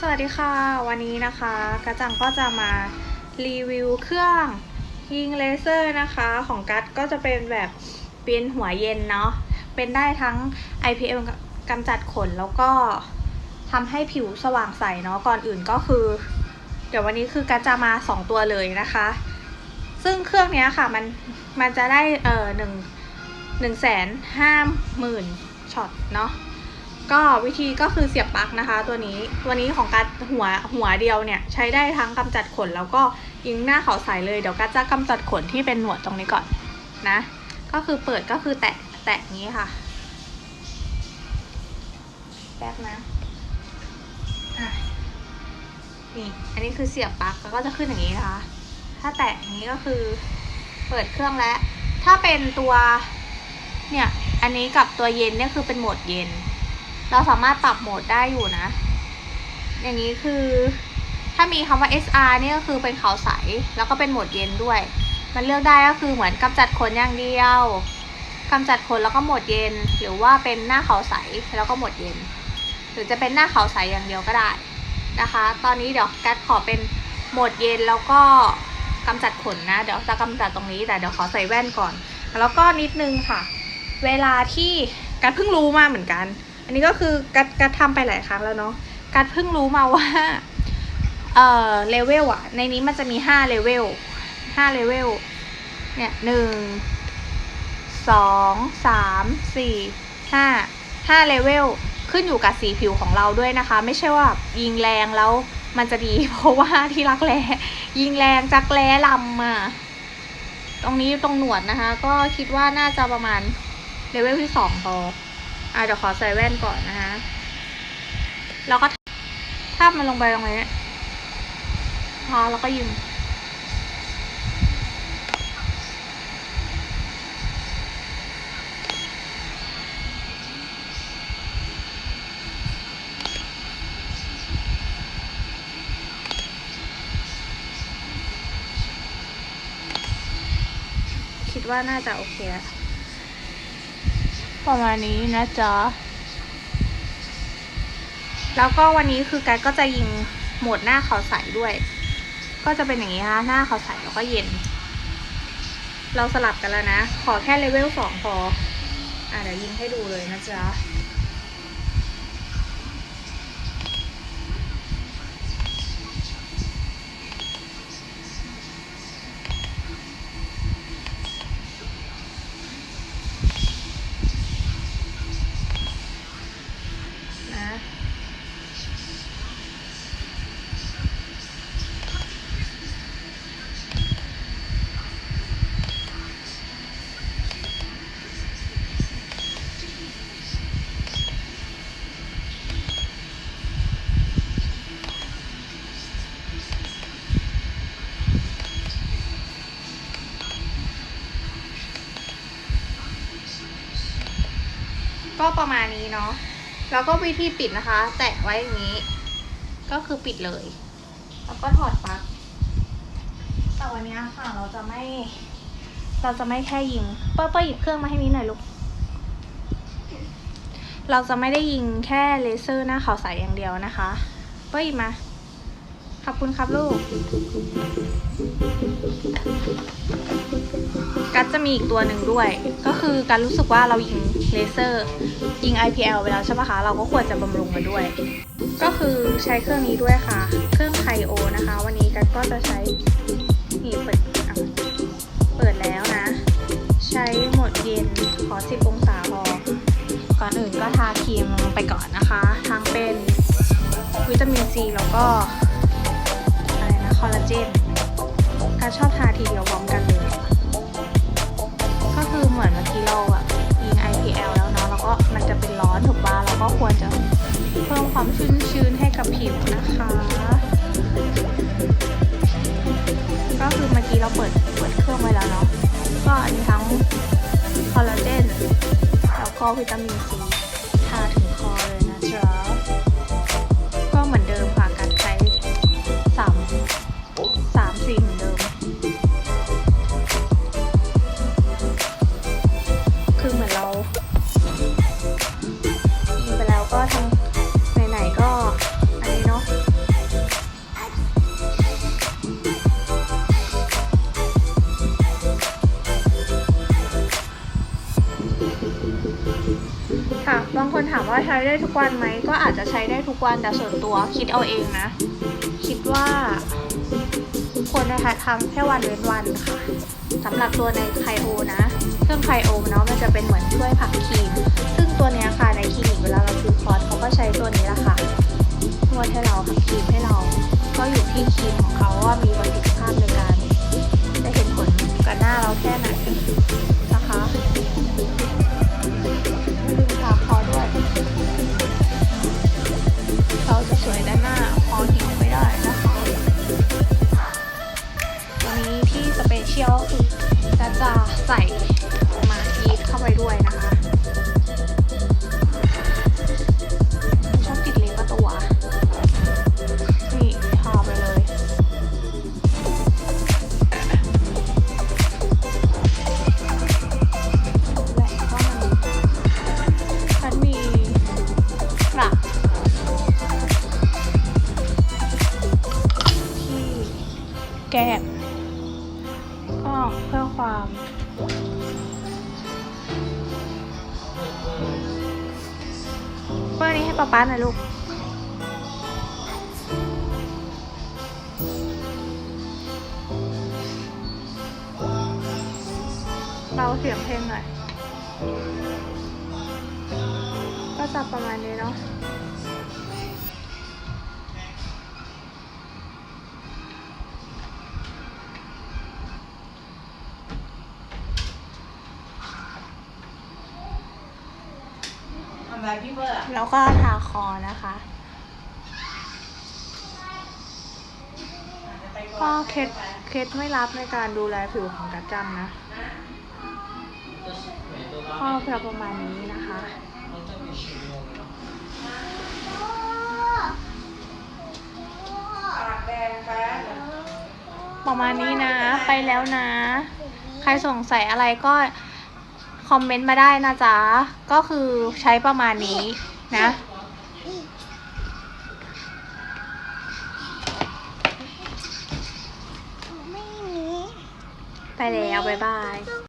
สวัสดีค่ะ วันนี้นะคะ กระจังก็จะมารีวิวเครื่องยิงเลเซอร์นะคะ ของกัดก็จะเป็นแบบเป็นหัวเย็นเนาะเป็นได้ทั้ง IPL กำจัดขนแล้วก็ทำให้ผิวสว่างใสเนาะก่อนอื่นก็คือ เดี๋ยววันนี้คือกัดจะมา 2 ตัวเลยนะคะ ซึ่งเครื่องนี้ค่ะมันมันจะได้เอ่อหนึ่งหนึ่งแสนห้าหมื่นช็อตเนาะ ก็วิธีก็คือเสียบปลั๊กนะคะตัวนี้ตัวนี้ของกัดหัวหัวเดียวเนี่ยใช้ได้ทั้งกำจัดขนแล้วก็ยิงหน้าเขาใสเลย เดี๋ยวกัดจะกำจัดขนที่เป็นหนวดตรงนี้ก่อนนะ ก็คือเปิดก็คือแตะแตะงนี้ค่ะแป๊บนะอะนี่อันนี้คือเสียบปลั๊กแล้วก็จะขึ้นอย่างนี้นะคะ ถ้าแตะอย่างนี้ก็คือเปิดเครื่องแล้ว ถ้าเป็นตัวเนี่ยอันนี้กับตัวเย็นเนี่ยคือเป็นโหมดเย็น เราสามารถปรับโหมดได้อยู่นะ อย่างนี้คือ ถ้ามีคำว่า SR นี่ก็คือเป็นขาวใส แล้วก็เป็นโหมดเย็นด้วย มันเลือกได้ก็คือเหมือนกำจัดขนอย่างเดียวกำจัดขนแล้วก็โหมดเย็น หรือว่าเป็นหน้าขาวใสแล้วก็โหมดเย็น หรือจะเป็นหน้าขาวใสอย่างเดียวก็ได้นะคะ ตอนนี้เดี๋ยวกัดขอเป็นโหมดเย็นแล้วก็กำจัดขนนะ เดี๋ยวจะกำจัดตรงนี้แต่เดี๋ยวขอใส่แว่นก่อน แล้วก็นิดนึงค่ะ เวลาที่กัดเพิ่งรู้มาเหมือนกัน อันนี้ก็คือกัดกัดทำไปหลายครั้งแล้วเนาะกัดเพิ่งรู้มาว่าเอ่อเลเวลอะในนี้มันจะมีห้าเลเวลห้าเลเวลเนี่ยหนึ่งสองสามสี่ห้าห้าเลเวลขึ้นอยู่กับสีผิวของเราด้วยนะคะ ไม่ใช่ว่ายิงแรงแล้วมันจะดี เพราะว่าที่รักแร้ยิงแรงจักแร้ลำอะตรงนี้ตรงหนวดนะคะ ก็คิดว่าน่าจะประมาณเลเวลที่สองพอ อะเดี๋ยวขอใส่แว่นก่อนนะคะแล้วก็ทาบมันลงไปตรงนี้พอแล้วก็ยิงคิดว่าน่าจะโอเคแล้ว ประมาณนี้นะจ๊ะ แล้วก็วันนี้คือการก็จะยิงโหมดหน้าเขาใสด้วย ก็จะเป็นอย่างนี้ค่ะหน้าเขาใสแล้วก็เย็น เราสลับกันแล้วนะ ขอแค่เลเวลสองพอ อะเดี๋ยวยิงให้ดูเลยนะจ๊ะ ก็ประมาณนี้เนาะแล้วก็วิธีปิดนะคะ แตะไว้อย่างนี้ ก็คือปิดเลย แล้วก็ถอดปลั๊กแต่วันนี้ค่ะเราจะไม่ เราจะไม่แค่ยิงเปิ้ลเปิ้ลหยิบเครื่องมาให้นี้หน่อยลูกเราจะไม่ได้ยิงแค่เลเซอร์หน้าขาวใสอย่างเดียวนะคะ เปิ้ลหยิบมาขอบคุณครับลูก กัดจะมีอีกตัวหนึ่งด้วย ก็คือการรู้สึกว่าเรายิงเลเซอร์ยิง IPL ไปแล้วใช่ปะคะ เราก็ควรจะบำรุงมันด้วย ก็คือใช้เครื่องนี้ด้วยค่ะ เครื่องไคโอนะคะ วันนี้กัดก็จะใช้นี่เปิดเปิดแล้วนะ ใช้หมดเย็นขอ 10 องศาพอก่อนอื่นก็ทาครีมลงไปก่อนนะคะ ทั้งเป็นวิตามินซีแล้วก็อะไรนะคอลลาเจนกัดชอบทาทีเดียว ควรจะเพิ่มความชุ่มชื้นให้กับผิวนะคะ ก็คือเมื่อกี้เราเปิดเปิดเครื่องไว้แล้วเนาะก็อันนี้ทั้งคอลลาเจนแล้วก็วิตามินซี ว่าใช้ได้ทุกวันไหมก็อาจจะใช้ได้ทุกวันแต่ส่วนตัวคิดเอาเองนะ คิดว่าควรจะทำแค่วันเว้นวันค่ะสำหรับตัวในไคโอนะ เครื่องไคโอเนาะมันจะเป็นเหมือนช่วยผักครีม ซึ่งตัวเนี้ยค่ะในคลินิกเวลาเราซื้อคอร์สเขาก็ใช้ตัวนี้แหละค่ะนวดให้เราผักครีมให้เรา ก็อยู่ที่ครีมของเขาว่ามีประสิทธิภาพในการจะเห็นผลกับหน้าเราแค่ไหน ใส่ นี้ให้ป๊าป๊าหน่อยลูกเราเสียงเพลงหน่อย ก็จะประมาณนี้เนาะ ทำไรพี่เบอร์แล้วก็ทาคอนะคะ ก็เคล็ดเคล็ดไม่รับในการดูแลผิวของกัจจังนะก็จะประมาณนี้นะคะประมาณนี้นะ ไปแล้วนะ ใครสงสัยอะไรก็ คอมเมนต์มาได้นะจ๊ะ ก็คือใช้ประมาณนี้นะไม่มีไปแล้ว บ๊ายบายต้อง